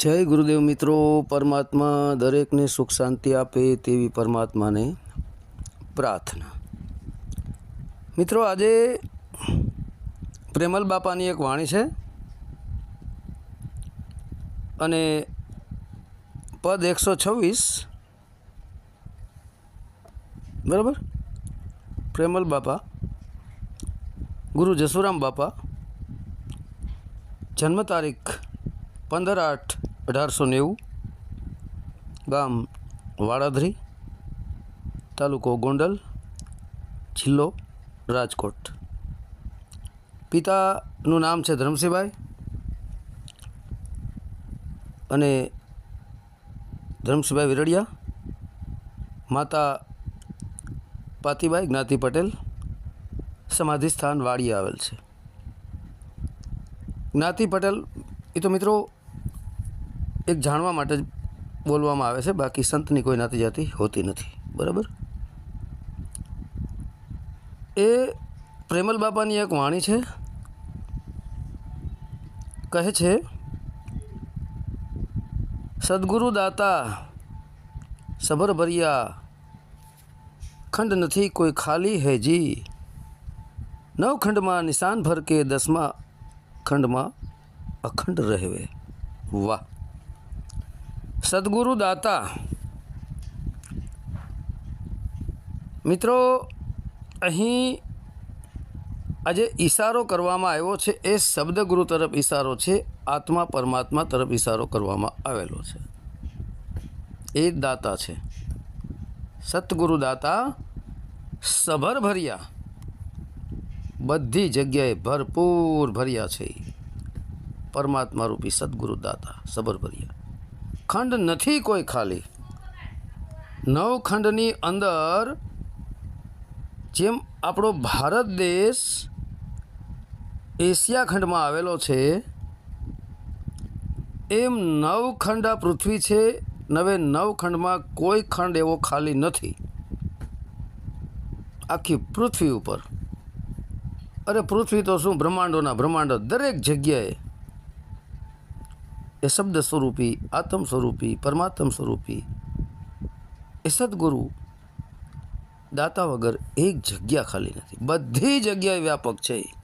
જય ગુરુદેવ મિત્રો, પરમાત્મા દરેકને સુખ શાંતિ આપે તેવી પરમાત્માને પ્રાર્થના. મિત્રો, આજે પ્રેમલ બાપાની એક વાણી છે અને પદ એકસો છવ્વીસ. બરાબર? પ્રેમલ બાપા, ગુરુ જસુરામ બાપા, જન્મ તારીખ પંદર આઠ અઢારસો નેવું, ગામ વાડાધરી તાલુકો ગોંડલ, જિલ્લો રાજકોટ. પિતાનું નામ છે ધરમસિંહભાઈ અને ધરમસિંહભાઈ વિરડિયા, માતા પાતીબાઈ જ્ઞાતિ પટેલ સમાધિ સ્થાન વાડી આવેલ છે. જ્ઞાતિ પટેલ, એ તો મિત્રો એક જાણવા માટે જ બોલવામાં આવે છે, બાકી સંતની કોઈ નાતી જાતિ હોતી નથી. બરાબર? એ પ્રેમલ બાપાની એક વાણી છે. કહે છે, સદગુરુ દાતા સબર ભર્યા, ખંડ નથી કોઈ ખાલી હે જી. નવ ખંડમાં નિશાન ભર કે દસમા ખંડમાં અખંડ રહેવે. વાહ. સદગુરુ દાતા. મિત્રો, અહીં આજે ઈશારો કરવામાં આવ્યો છે. એ શબ્દગુરુ તરફ ઈશારો છે. આત્મા પરમાત્મા તરફ ઈશારો કરવામાં આવેલો છે. એ દાતા છે. સતગુરુ દાતા, સભર ભર્યા. બધી જગ્યાએ ભરપૂર ભર્યા છે. પરમાત્મા રૂપી સદગુરુ દાતા, સભર ભર્યા. ખંડ નથી કોઈ ખાલી. નવ ખંડની અંદર જેમ આપણો ભારત દેશ એશિયા ખંડમાં આવેલો છે, એમ નવ ખંડ આ પૃથ્વી છે નવે નવ ખંડમાં કોઈ ખંડ એવો ખાલી નથી. આખી પૃથ્વી ઉપર. અરે પૃથ્વી તો શું બ્રહ્માંડોના બ્રહ્માંડો દરેક જગ્યાએ એ શબ્દ સ્વરૂપી, આત્મ સ્વરૂપી, પરમાત્મ સ્વરૂપી. એ સદગુરુ દાતા વગર એક જગ્યા ખાલી નથી. બધી જગ્યાએ વ્યાપક છે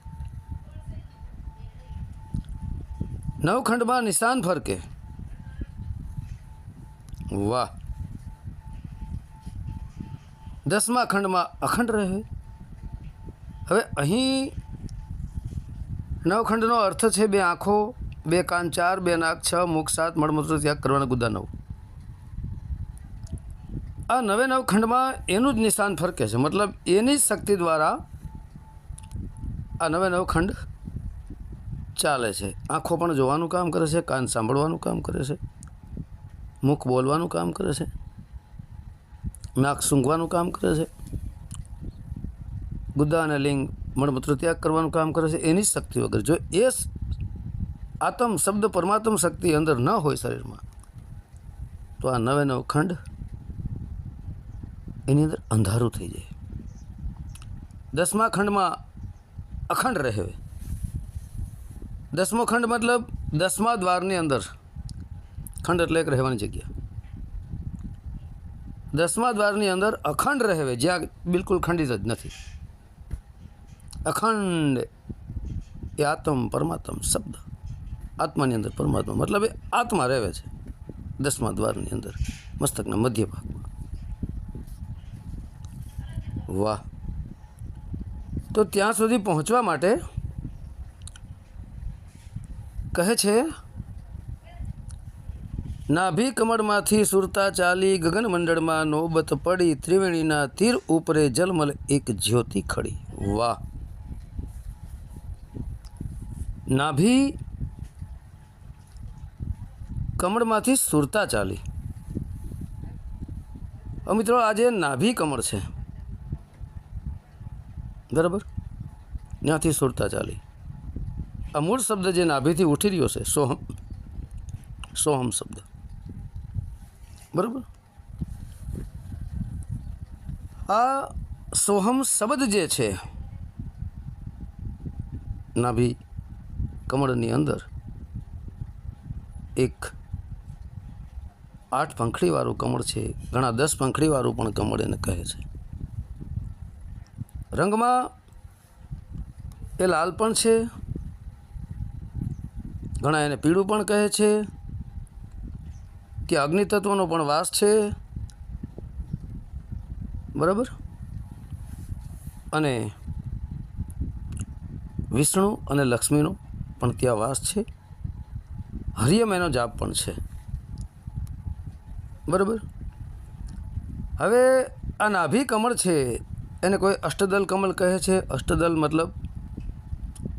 નવખંડમાં નિશાન ફરકે. વાહ. દસમા ખંડમાં અખંડ રહે હવે અહીં નવખંડનો અર્થ છે બે આંખો. બે કાન ચાર, બે નાક, છ મુખ, સાત મળમૂત્ર ત્યાગ કરવાના ગુદા નવ. આ નવે નવ ખંડમાં એનું જ નિશાન ફરકે છે. મતલબ એની શક્તિ દ્વારા આ નવે નવ ખંડ ચાલે છે. આંખો પણ જોવાનું કામ કરે છે, કાન સાંભળવાનું કામ કરે છે, મુખ બોલવાનું કામ કરે છે, નાક સૂંઘવાનું કામ કરે છે ગુદ્દા અને લિંગ મળમૂત્ર ત્યાગ કરવાનું કામ કરે છે. એની શક્તિ વગર જો એ આત્મ શબ્દ પરમાત્મ શક્તિ અંદર ન હોય શરીરમાં, તો આ નવે નવ ખંડ એની અંદર અંધારું થઈ જાય. દસમા ખંડમાં અખંડ રહે. દસમો ખંડ મતલબ દસમા દ્વારની અંદર. ખંડ એટલે એક રહેવાની જગ્યા. દસમા દ્વારની અંદર અખંડ રહેવે જ્યાં બિલકુલ ખંડિત જ નથી. અખંડ એ આત્મ પરમાત્મ શબ્દ. આત્માની અંદર પરમાત્મા, મતલબ એ આત્મા રહે છે દસમા દ્વારની અંદર, મસ્તકના મધ્ય ભાગમાં. વાહ. તો ત્યાં સુધી પહોંચવા માટે કહે છે, નાભી કમળમાંથી સુરતા ચાલી ગગનમંડળમાં નોબત પડી, ત્રિવેણીના તીર ઉપરે જલમલ એક જ્યોતિ ખડી. વાહ. નાભી કમળમાંથી સુરતા ચાલી. મિત્રો આજે નાભી કમળ છે, બરાબર? ત્યાંથી સુરતા ચાલી. આ મૂળ શબ્દ જે નાભીથી ઉઠી રહ્યો છે, સોહમ સોહમ શબ્દ. બરાબર? આ સોહમ શબ્દ જે છે, નાભી કમળની અંદર, એક આઠ પંખડીવાળું કમળ છે, ઘણા દસ પંખડીવાળું પણ કમળ એને કહે છે. રંગમાં એ લાલ પણ છે, ઘણા એને પીળું પણ કહે છે ત્યાં અગ્નિ તત્વનો પણ વાસ છે. બરાબર? અને વિષ્ણુ અને લક્ષ્મીનો પણ ત્યાં વાસ છે. હરિયમ એનો જાપ પણ છે. બરાબર? હવે આ નાભી કમળ છે, એને કોઈ અષ્ટદલ કમળ કહે છે? અષ્ટદલ મતલબ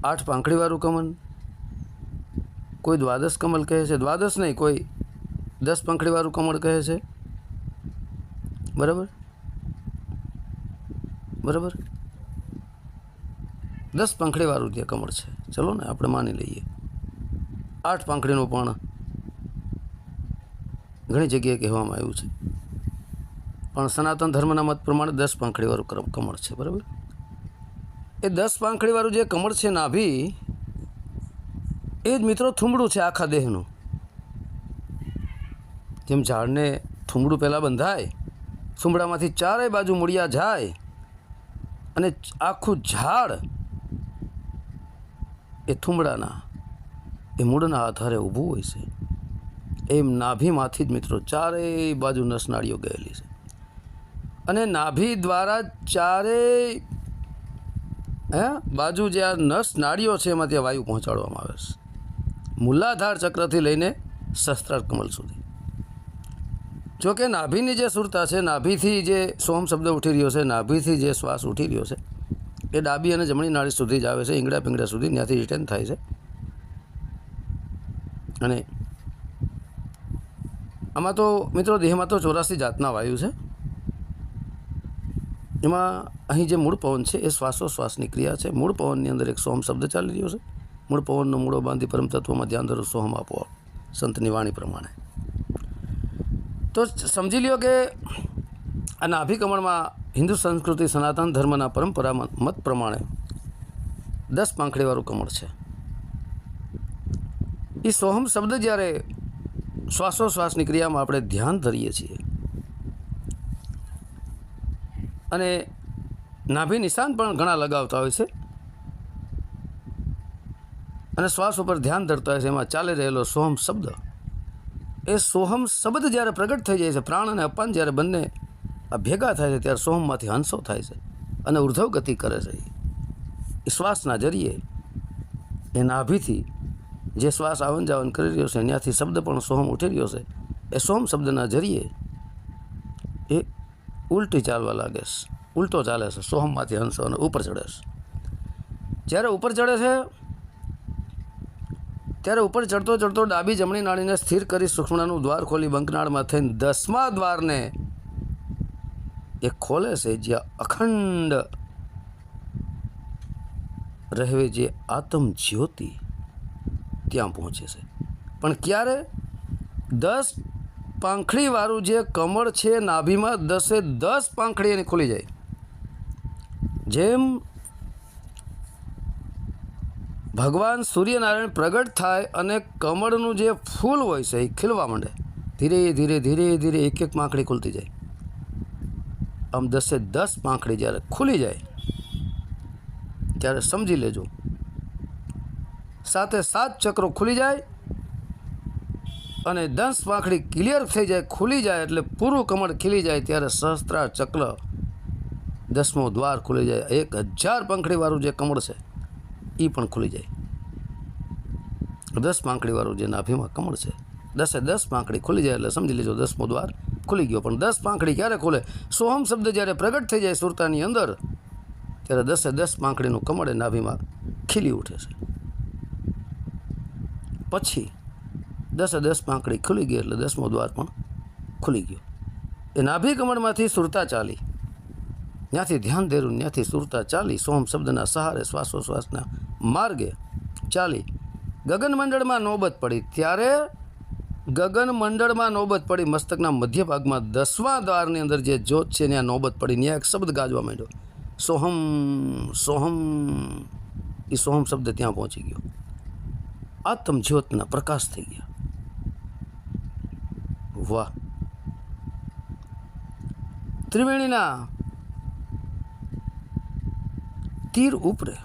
આઠ પાંખડીવાળું કમળ? કોઈ દ્વાદશ કમળ કહે છે? દ્વાદશ નહીં, કોઈ દસ પાંખડીવાળું કમળ કહે છે? બરાબર? બરાબર? દસ પાંખડીવાળું જે કમળ છે ચલો ને આપણે માની લઈએ. આઠ પાંખડીનું પણ ઘણી જગ્યાએ કહેવામાં આવ્યું છે. પણ સનાતન ધર્મના મત પ્રમાણે દસ પાંખડીવાળું કમળ છે, બરાબર? એ દસ પાંખડીવાળું જે કમળ છે નાભી, એ જ મિત્રો થૂંબડું છે આખા દેહનું. જેમ ઝાડને થૂંબડું પહેલાં બંધાય, થૂંબડામાંથી ચારેય બાજુ મૂળિયા જાય, અને આખું ઝાડ એ થૂંબડાના, એ મૂળના આધારે ઊભું હોય છે. એમ નાભીમાંથી જ મિત્રો ચારેય બાજુ નસનાળીઓ ગયેલી છે. અને નાભી દ્વારા ચારેય, હે, બાજુ જે આ નસ નાડીઓ છે એમાં ત્યાં વાયુ પહોંચાડવામાં આવે છે. મૂલાધાર ચક્રથી લઈને શસ્ત્રાર્થ કમલ સુધી. જોકે નાભીની જે સુરતા છે, નાભીથી જે સોમ શબ્દ ઉઠી રહ્યો છે, નાભીથી જે શ્વાસ ઉઠી રહ્યો છે, એ ડાબી અને જમણી નાળી સુધી જ આવે છે ઈંગડા પિંગડા સુધી ત્યાંથી રિટર્ન થાય છે. અને આમાં તો મિત્રો દેહમાં તો ચોરાસી જાતના વાયુ છે. એમાં અહીં જે મૂળ પવન છે એ શ્વાસોશ્વાસની ક્રિયા છે. મૂળ પવનની અંદર એક સોમ શબ્દ ચાલી રહ્યો છે. મૂળ પવનનો મૂળો બાંધી પરમ તત્વમાં ધ્યાન ધરો સોહમ આપો સંતની વાણી પ્રમાણે. તો સમજી લ્યો કે આ નાભી હિન્દુ સંસ્કૃતિ સનાતન ધર્મના પરંપરા મત પ્રમાણે દસ પાંખડીવાળું કમળ છે. એ સોહમ શબ્દ જ્યારે શ્વાસોશ્વાસની ક્રિયામાં આપણે ધ્યાન ધરીએ છીએ. અને નાભી નિશાન પણ ઘણા લગાવતા હોય છે. અને શ્વાસ ઉપર ધ્યાન ધરતા હોય છે. એમાં ચાલી રહેલો સોહમ શબ્દ. એ સોહમ શબ્દ જ્યારે પ્રગટ થઈ જાય છે, પ્રાણ અને અપાન જ્યારે બંને આ ભેગા થાય છે, ત્યારે સોહમમાંથી હંસો થાય છે અને ઉર્ધવ ગતિ કરે છે. એ શ્વાસના જરીએ એ નાભીથી જે શ્વાસ આવન જાવન કરી રહ્યો છે ત્યાંથી શબ્દ પણ સોહમ ઉઠી રહ્યો છે. એ સોહમ શબ્દના જરીએ એ ઉલટી ચાલવા લાગે છે. ઉલટો ચાલે છે, સોહમમાંથી હંસો અને ઉપર ચડે છે. જ્યારે ઉપર ચડે છે, ત્યારે ઉપર ચડતો ચડતો ડાબી જમણી નાળીને સ્થિર કરી સુક્ષ્મણાનું દ્વાર ખોલી બંકનાળમાં થઈને દસમા દ્વારને એ ખોલે છે, જ્યાં અખંડ રહેવે જે આત્મ જ્યોતિ ત્યાં પહોંચે છે. પણ ક્યારે? દસ પાંખડીવાળું જે કમળ છે નાભીમાં, દસે દસ પાંખડી એની ખુલી જાય. જેમ ભગવાન સૂર્યનારાયણ પ્રગટ થાય અને કમળનું જે ફૂલ હોય છે, એ ખીલવા માંડે, ધીરે ધીરે ધીરે ધીરે એક એક પાંખડી ખુલતી જાય. આમ દસે દસ પાંખડી જ્યારે ખુલી જાય, ત્યારે સમજી લેજો સાથે સાત ચક્રો ખુલી જાય અને દસ પાંખડી ક્લિયર થઈ જાય, ખુલી જાય એટલે પૂરું કમળ ખીલી જાય ત્યારે સહસ્ત્રાર ચક્ર દસમો દ્વાર ખુલી જાય. એક હજાર પાંખડીવાળું જે કમળ છે એ પણ ખુલી જાય. દસ પાંખડીવાળું જે નાભીમાં કમળ છે, દસે દસ પાંખડી ખુલી જાય એટલે સમજી લેજો દસમો દ્વાર ખુલી ગયો. પણ દસ પાંખડી ક્યારે ખુલે? સોહમ શબ્દ જ્યારે પ્રગટ થઈ જાય સુરતાની અંદર, ત્યારે દસે દસ પાંખડીનું કમળ એ નાભીમાં ખીલી ઉઠે છે. પછી દસે દસ પાંખડી ખુલી ગઈ એટલે દસમો દ્વાર પણ ખુલી ગયો. એ નાભિકમણમાંથી સુરતા ચાલી. ત્યાંથી ધ્યાન ધેરું, ત્યાંથી સુરતા ચાલી, સોમ શબ્દના સહારે શ્વાસોશ્વાસના માર્ગે ચાલી. ગગનમંડળમાં નોબત પડી. ત્યારે ગગનમંડળમાં નોબત પડી. મસ્તકના મધ્ય ભાગમાં દસમા દ્વારની અંદર જે જ્યોત છે, ત્યાં નોબત પડી. ત્યાં એક શબ્દ ગાજવા માંડ્યો. સોહમ સોહમ. એ સોહમ શબ્દ ત્યાં પહોંચી ગયો. આત્મ જ્યોતના પ્રકાશ થઈ ગયા વાહ ત્રિવેણીના તીર ઉપરે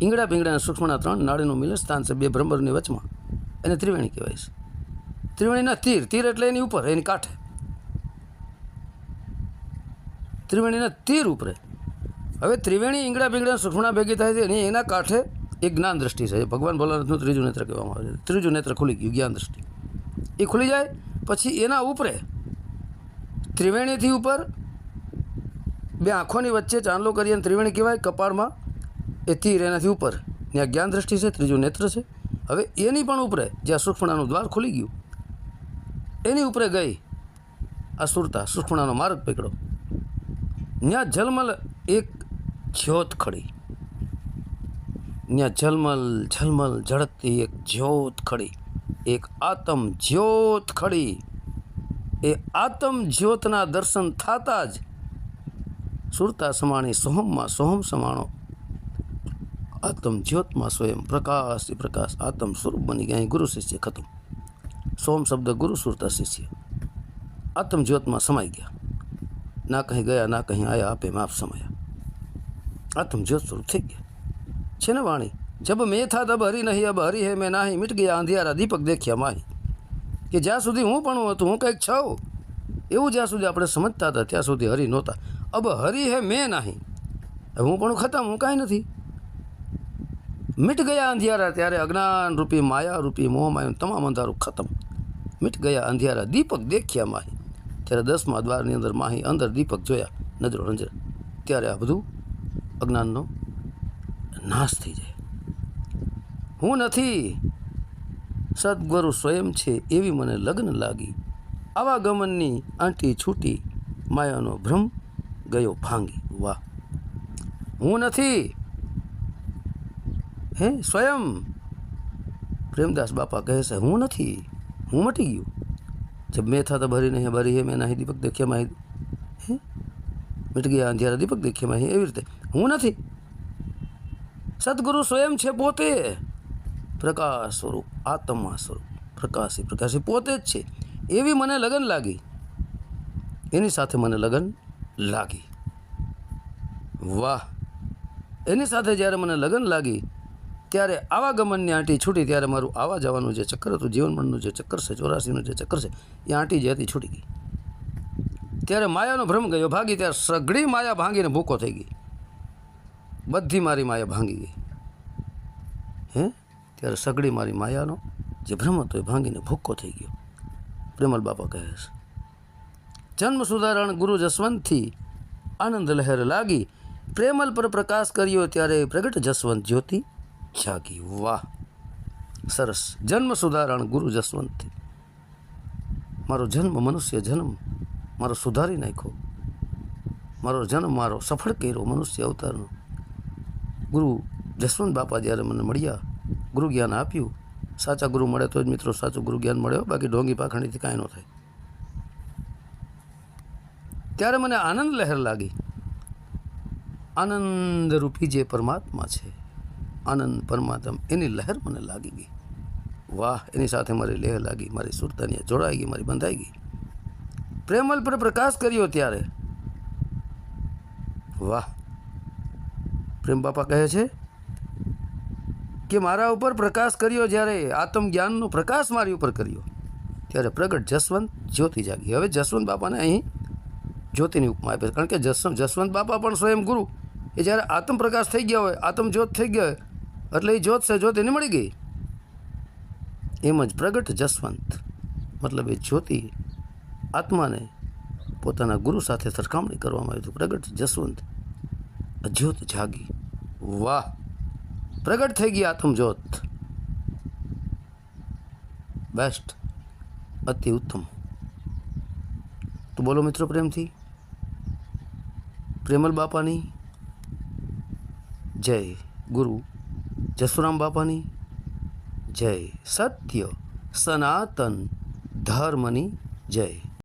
ઈંગડા પીંગડાના સૂક્ષ્મના ત્રણ નાળીનું મિલન સ્થાન છે બે ભ્રમરની વચમાં એને ત્રિવેણી કહેવાય છે ત્રિવેણીના તીર તીર એટલે એની ઉપર એની કાંઠે ત્રિવેણીના તીર ઉપરે હવે ત્રિવેણી ઈંગડા પીંગડા સૂક્ષ્મણા ભેગી થાય છે એની એના કાંઠે એક જ્ઞાન દ્રષ્ટિ છે ભગવાન ભોલાનાથનું ત્રીજું નેત્ર કહેવામાં આવે છે. ત્રીજું નેત્ર ખુલી ગયું, જ્ઞાન દ્રષ્ટિ. એ ખુલી જાય, પછી એના ઉપરે ત્રિવેણીથી ઉપર બે આંખોની વચ્ચે ચાંદલો કરી અને ત્રિવેણી કહેવાય, કપાળમાં. એ તીર એનાથી ઉપર. ત્યાં જ્ઞાન દ્રષ્ટિ છે, ત્રીજું નેત્ર છે. હવે એની પણ ઉપરે જ્યાં સૂક્ષ્મણાનું દ્વાર ખુલી ગયું, એની ઉપરે ગઈ આ સુરતા, સૂક્ષ્મણાનો માર્ગ પકડો ત્યાં જલમલ એક જ્યોત ખડી. ત્યાં ઝલમલ ઝલમલ ઝળકતી એક જ્યોત ખડી. એક આતમ જ્યોત ખડી. એ આતમ જ્યોતના દર્શન થતાં જ સુરતા સમાણી, સોહમમાં સોહમ સમાણો. આતમ જ્યોતમાં સ્વયં પ્રકાશ પ્રકાશ, આતમ સ્વરૂપ બની ગયા. ગુરુ શિષ્ય ખતમ. સોમ શબ્દ ગુરુ સુરતા શિષ્ય. આતમ જ્યોતમાં સમાઈ ગયા. ના કહી ગયા, ના કહી આયા, આપે માપ સમાયા. આતમ જ્યોત સ્વરૂપ થઈ ગયા. છે ને વાણી? જબ મેં થા તબ હરી નહીં, અબ હરી હે મેં નાહી. મીટ ગયા અંધિયારા, દીપક દેખ્યા માહી. કે જ્યાં સુધી હું પણ હતું, હું કંઈક છઉં એવું જ્યાં સુધી આપણે સમજતા હતા, ત્યાં સુધી હરી નહોતા. અબ હરી હે મેં નાહી. હું પણ ખતમ, હું કાંઈ નથી. મીટ ગયા અંધિયારા ત્યારે અજ્ઞાન રૂપી માયા રૂપી મોહ તમામ અંધારું ખતમ. મીટ ગયા અંધિયારા, દીપક દેખ્યા માહી. ત્યારે દસમા દ્વારની અંદર માહી અંદર દીપક જોયા, નજરો નજર ત્યારે આ બધું અજ્ઞાનનો નાશ થઈ જાય. હું નથી. સદગુરુ સ્વયં છે એવી મને લગ્ન લાગી. આવા ગમનની આંટી છૂટી, માયાનો ભ્રમ ગયો ભાંગી. વાહ. હું નથી. હે, સ્વયં. પ્રેમદાસ બાપા કહે છે, હું નથી. હું મટી ગયું. જબ મેં થા તો ભરી નહીં ભરી હે, મેં નહીં દીપક દેખ્યા માહી હે? મિટ ગયા અંધિયારા દીપક દેખ્યા માહી એવી રીતે. હું નથી. સદગુરુ સ્વયં છે પોતે. પ્રકાશ સ્વરૂપ, આત્મા સ્વરૂપ. પ્રકાશી પ્રકાશી પોતે જ છે. એવી મને લગન લાગી. એની સાથે મને લગન લાગી. વાહ! એની સાથે જ્યારે મને લગન લાગી, ત્યારે આવા ગમનની આંટી છૂટી, ત્યારે મારું આવા જવાનું જે ચક્કર હતું જીવનમરણનું જે ચક્કર છે, ચોરાસીનું જે ચક્કર છે, એ આંટી જે હતી છૂટી ગઈ. ત્યારે માયાનો ભ્રમ ગયો, ભાગી, ત્યારે સઘળી માયા ભાંગીને ભૂકો થઈ ગઈ. બધી મારી માયા ભાંગી ગઈ. હે? ત્યારે સગડી મારી માયાનો જે ભ્રમ હતો એ ભાંગીને ભૂક્કો થઈ ગયો. પ્રેમલ બાપા કહે છે, જન્મ સુધારણ ગુરુ જસવંતથી આનંદ લહેર લાગી. પ્રેમલ પર પ્રકાશ કર્યો ત્યારે પ્રગટ જસવંત જ્યોતિ જાગી. વાહ! સરસ. જન્મ સુધારણ ગુરુ જસવંતથી. મારો જન્મ મનુષ્ય જન્મ, મારો સુધારી નાખ્યો. મારો જન્મ મારો સફળ કર્યો મનુષ્ય અવતારનો. ગુરુ જસવંત બાપા જ્યારે મને મળ્યા, ગુરુ જ્ઞાન આપ્યું, સાચા ગુરુ મળે તો જ મિત્રો સાચું ગુરુ જ્ઞાન મળ્યો બાકી ઢોંગી પાખંડીથી કાંઈ ન થાય. ત્યારે મને આનંદ લહેર લાગી. આનંદરૂપી જે પરમાત્મા છે, આનંદ પરમાત્મા એની લહેર મને લાગી ગઈ. વાહ, એની સાથે મારી લહેર લાગી, મારી સુરતાની જોડાઈ ગઈ, મારી બંધાઈ ગઈ. પ્રેમલ પર પ્રકાશ કર્યો ત્યારે. વાહ પ્રેમ બાપા કહે છે કે મારા ઉપર પ્રકાશ કર્યો જ્યારે આત્મજ્ઞાનનો પ્રકાશ મારી ઉપર કર્યો, ત્યારે પ્રગટ જસવંત જ્યોતિ જાગી. હવે જસવંત બાપાને અહીં જ્યોતિની ઉપમા આપે કારણ કે જસવંત જસવંત બાપા પણ સ્વયં ગુરુ. એ જ્યારે આત્મપ્રકાશ થઈ ગયા હોય, આત્મજ્યોત થઈ ગયા હોય, એટલે એ જ્યોત છે જ્યોત એને મળી ગઈ. એમ જ પ્રગટ જસવંત, મતલબ એ જ્યોતિ આત્માને પોતાના ગુરુ સાથે સરખામણી કરવામાં આવી. હતું પ્રગટ જસવંત જ્યોત જાગી વાહ પ્રગટ થઈ ગઈ આત્મ જ્યોત બેસ્ટ અતિ ઉત્તમ તો બોલો મિત્રો પ્રેમથી પ્રેમલ બાપાની જય ગુરુ જસુરામ બાપાની જય સત્ય સનાતન ધર્મની જય